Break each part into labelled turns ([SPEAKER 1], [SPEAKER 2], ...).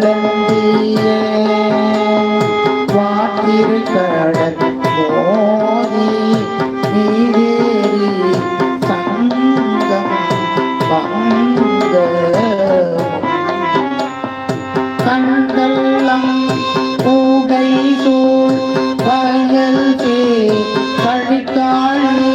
[SPEAKER 1] கடந்திய வாட்டிரு கடற்போதி நீரேறி சங்கம் பங்க கண்கள்ளம் பூகை சூழ் வயல் தே கழித்தாழி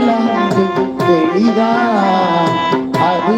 [SPEAKER 1] வெண்டல் அங்கு எளிதா அது